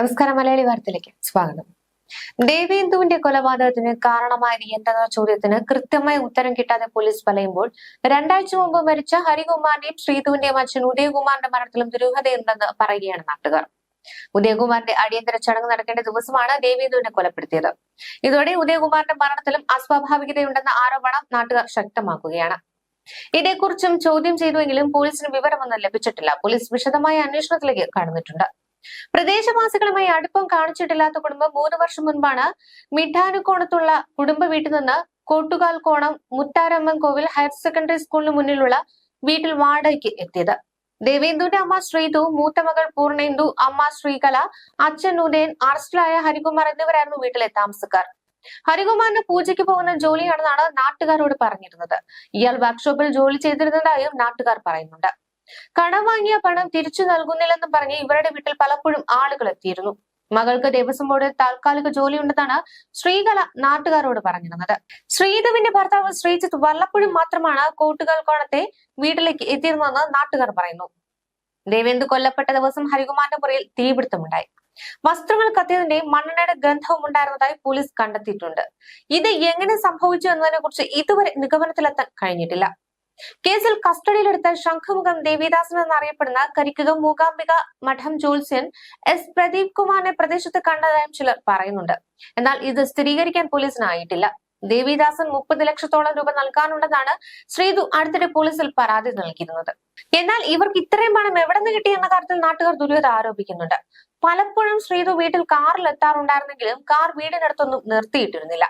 നമസ്കാരം മലയാളി വാർത്തയിലേക്ക് സ്വാഗതം. ദേവേന്ദുവിന്റെ കൊലപാതകത്തിന് കാരണമായത് എന്തെന്ന ചോദ്യത്തിന് കൃത്യമായ ഉത്തരം കിട്ടാതെ പോലീസ് പറയുമ്പോൾ രണ്ടാഴ്ച മുമ്പ് മരിച്ച ഹരികുമാറിന്റെയും ശ്രീധുവിന്റെയും അച്ഛൻ ഉദയകുമാറിന്റെ മരണത്തിലും ദുരൂഹതയുണ്ടെന്ന് പറയുകയാണ് നാട്ടുകാർ. ഉദയകുമാറിന്റെ അടിയന്തര ചടങ്ങ് നടക്കേണ്ട ദിവസമാണ് ദേവേന്ദുവിനെ കൊലപ്പെടുത്തിയത്. ഇതോടെ ഉദയകുമാറിന്റെ മരണത്തിലും അസ്വാഭാവികതയുണ്ടെന്ന ആരോപണം നാട്ടുകാർ ശക്തമാക്കുകയാണ്. ഇതേക്കുറിച്ചും ചോദ്യം ചെയ്തുവെങ്കിലും പോലീസിന് വിവരമൊന്നും ലഭിച്ചിട്ടില്ല. പോലീസ് വിശദമായ അന്വേഷണത്തിലേക്ക് കടന്നിട്ടുണ്ട്. പ്രദേശവാസികളുമായി അടുപ്പം കാണിച്ചിട്ടില്ലാത്ത കുടുംബം മൂന്ന് വർഷം മുൻപാണ് മിഠാനുകോണത്തുള്ള കുടുംബ വീട്ടിൽ നിന്ന് കോട്ടുകാൽ കോണം മുത്താരമ്മൻ കോവിൽ ഹയർ സെക്കൻഡറി സ്കൂളിന് മുന്നിലുള്ള വീട്ടിൽ വാടകയ്ക്ക് എത്തിയത്. ദേവേന്ദുവിന്റെ അമ്മ ശ്രീതു മൂത്ത മകൾ പൂർണേന്ദു അമ്മ ശ്രീകല അച്ഛൻ ഉദയൻ അറസ്റ്റിലായ ഹരികുമാർ എന്നിവരായിരുന്നു വീട്ടിലെ താമസക്കാർ. ഹരികുമാറിന് പൂജയ്ക്ക് പോകുന്ന ജോലിയാണെന്നാണ് നാട്ടുകാരോട് പറഞ്ഞിരുന്നത്. ഇയാൾ വർക്ക്ഷോപ്പിൽ ജോലി ചെയ്തിരുന്നതായും നാട്ടുകാർ പറയുന്നുണ്ട്. കടം വാങ്ങിയ പണം തിരിച്ചു നൽകുന്നില്ലെന്ന് പറഞ്ഞ് ഇവരുടെ വീട്ടിൽ പലപ്പോഴും ആളുകൾ എത്തിയിരുന്നു. മകൾക്ക് ദേവസ്വം ബോർഡിൽ താൽക്കാലിക ജോലിയുണ്ടെന്നാണ് ശ്രീകല നാട്ടുകാരോട് പറഞ്ഞിരുന്നത്. ശ്രീധുവിന്റെ ഭർത്താവ് ശ്രീജിത്ത് വല്ലപ്പോഴും മാത്രമാണ് കോട്ടുകാൽ കോണത്തെ വീട്ടിലേക്ക് എത്തിയിരുന്നതെന്ന് നാട്ടുകാർ പറയുന്നു. ദേവേന്ദു കൊല്ലപ്പെട്ട ദിവസം ഹരികുമാറിന്റെ മുറിയിൽ തീപിടുത്തമുണ്ടായി. വസ്ത്രങ്ങൾ കത്തിയതിന്റെയും മണ്ണെണ്ണയുടെ ഗന്ധവും ഉണ്ടായിരുന്നതായി പോലീസ് കണ്ടെത്തിയിട്ടുണ്ട്. ഇത് എങ്ങനെ സംഭവിച്ചു എന്നതിനെ കുറിച്ച് ഇതുവരെ നിഗമനത്തിലെത്താൻ കഴിഞ്ഞിട്ടില്ല. കേസിൽ കസ്റ്റഡിയിലെടുത്ത ശംഖുമുഖം ദേവിദാസൻ എന്നറിയപ്പെടുന്ന കരിക്കകം മൂകാംബിക മഠം ജോത്സ്യൻ എസ് പ്രദീപ് കുമാറിനെ പ്രദേശത്ത് കണ്ടതായും ചിലർ പറയുന്നുണ്ട്. എന്നാൽ ഇത് സ്ഥിരീകരിക്കാൻ പോലീസിനായിട്ടില്ല. ദേവിദാസൻ മുപ്പത് ലക്ഷത്തോളം രൂപ നൽകാനുണ്ടെന്നാണ് ശ്രീതു അടുത്തിടെ പോലീസിൽ പരാതി നൽകിയിരുന്നത്. എന്നാൽ ഇവർക്ക് ഇത്രയും പണം എവിടെ നിന്ന് കിട്ടി എന്ന കാര്യത്തിൽ നാട്ടുകാർ ദുരിത ആരോപിക്കുന്നുണ്ട്. പലപ്പോഴും ശ്രീതു വീട്ടിൽ കാറിൽ എത്താറുണ്ടായിരുന്നെങ്കിലും കാർ വീടിനടുത്തൊന്നും നിർത്തിയിട്ടിരുന്നില്ല.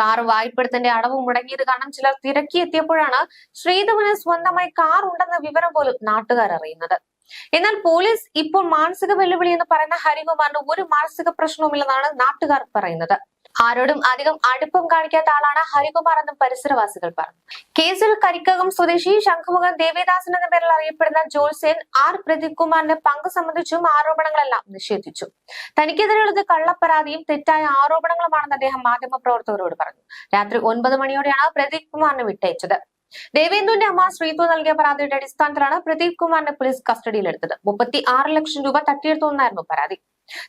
കാർ വായ്പെടുത്തിന്റെ അടവ് മുടങ്ങിയത് കാരണം ചിലർ തിരക്കിയെത്തിയപ്പോഴാണ് ശ്രീധുവിന് സ്വന്തമായി കാർ ഉണ്ടെന്ന വിവരം പോലും നാട്ടുകാർ അറിയുന്നത്. എന്നാൽ പോലീസ് ഇപ്പോൾ മാനസിക വെല്ലുവിളി എന്ന് പറയുന്ന ഹരികുമാറിന് ഒരു മാനസിക പ്രശ്നവുമില്ലെന്നാണ് നാട്ടുകാർ പറയുന്നത്. ആരോടും അധികം അടുപ്പം കാണിക്കാത്ത ആളാണ് ഹരികുമാർ എന്നും പരിസരവാസികൾ പറഞ്ഞു. കേസിൽ കരിക്കകം സ്വദേശി ശംഖുമുഖം ദേവിദാസൻ എന്ന പേരിൽ അറിയപ്പെടുന്ന ജോത്സ്യൻ ആർ പ്രദീപ് കുമാറിന്റെ പങ്ക് സംബന്ധിച്ചും ആരോപണങ്ങളെല്ലാം നിഷേധിച്ചു. തനിക്കെതിരെയുള്ളത് കള്ളപ്പരാതിയും തെറ്റായ ആരോപണങ്ങളുമാണെന്ന് അദ്ദേഹം മാധ്യമപ്രവർത്തകരോട് പറഞ്ഞു. രാത്രി ഒൻപത് മണിയോടെയാണ് പ്രദീപ് കുമാറിനെ വിട്ടയച്ചത്. ദേവേന്ദുവിന്റെ അമ്മ ശ്രീതു നൽകിയ പരാതിയുടെ അടിസ്ഥാനത്തിലാണ് പ്രദീപ് കുമാറിനെ പോലീസ് കസ്റ്റഡിയിലെടുത്തത്. മുപ്പത്തി ആറ് ലക്ഷം രൂപ തട്ടിയെടുത്തുവെന്നായിരുന്നു പരാതി.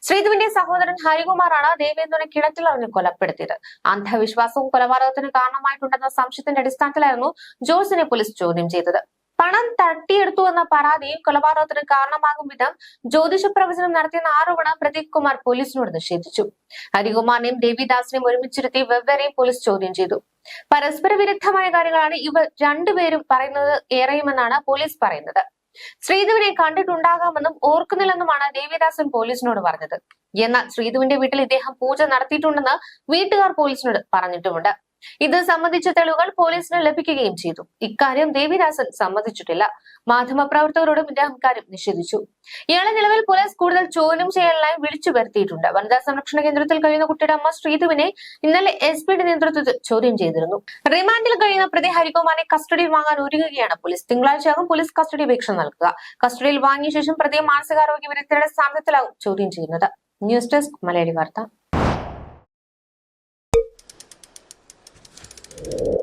ശ്രീധുവിന്റെ സഹോദരൻ ഹരികുമാറാണ് ദേവേന്ദ്രനെ കിണറ്റിലറിഞ്ഞ് കൊലപ്പെടുത്തിയത്. അന്ധവിശ്വാസവും കൊലപാതകത്തിന് കാരണമായിട്ടുണ്ടെന്ന സംശയത്തിന്റെ അടിസ്ഥാനത്തിലായിരുന്നു ജോസിനെ പോലീസ് ചോദ്യം ചെയ്തത്. പണം തട്ടിയെടുത്തു എന്ന പരാതിയും കൊലപാതകത്തിന് കാരണമാകും വിധം ജ്യോതിഷ പ്രവചനം നടത്തിയെന്ന ആരോപണം പ്രദീപ് കുമാർ പോലീസിനോട് നിഷേധിച്ചു. ഹരികുമാറിനെയും ദേവിദാസിനെയും ഒരുമിച്ചിരുത്തി വെവ്വേറെയും പോലീസ് ചോദ്യം ചെയ്തു. പരസ്പര വിരുദ്ധമായ കാര്യങ്ങളാണ് ഇവർ രണ്ടുപേരും പറയുന്നത് ഏറെയുമെന്നാണ് പോലീസ് പറയുന്നത്. ശ്രീധുവിനെ കണ്ടിട്ടുണ്ടാകാമെന്നും ഓർക്കുന്നില്ലെന്നുമാണ് ദേവിദാസൻ പോലീസിനോട് പറഞ്ഞത്. എന്നാൽ ശ്രീധുവിന്റെ വീട്ടിൽ ഇദ്ദേഹം പൂജ നടത്തിയിട്ടുണ്ടെന്ന് വീട്ടുകാർ പോലീസിനോട് പറഞ്ഞിട്ടുമുണ്ട്. ഇത് സംബന്ധിച്ച തെളിവുകൾ പോലീസിന് ലഭിക്കുകയും ചെയ്തു. ഇക്കാര്യം ദേവിദാസൻ സമ്മതിച്ചിട്ടില്ല. മാധ്യമപ്രവർത്തകരോടും ഇദ്ദേഹം കാര്യം നിഷേധിച്ചു. ഇയാളെ നിലവിൽ പോലീസ് കൂടുതൽ ചോദ്യം ചെയ്യാനായി വിളിച്ചു വരുത്തിയിട്ടുണ്ട്. വനിതാ സംരക്ഷണ കേന്ദ്രത്തിൽ കഴിയുന്ന കുട്ടിയുടെ അമ്മ ശ്രീധുവിനെ ഇന്നലെ എസ് പിയുടെ നേതൃത്വത്തിൽ ചോദ്യം ചെയ്തിരുന്നു. റിമാൻഡിൽ കഴിയുന്ന പ്രതി ഹരികുമാറിനെ കസ്റ്റഡിയിൽ വാങ്ങാൻ ഒരുങ്ങുകയാണ് പോലീസ്. തിങ്കളാഴ്ചയാകും പോലീസ് കസ്റ്റഡി അപേക്ഷ നൽകുക. കസ്റ്റഡിയിൽ വാങ്ങിയ ശേഷം പ്രതിയെ മാനസികാരോഗ്യ വിദഗ്ധരുടെ സാന്നിധ്യത്തിലാകും ചോദ്യം ചെയ്യുന്നത്. ന്യൂസ് ഡെസ്ക് മലയാളി വാർത്ത. you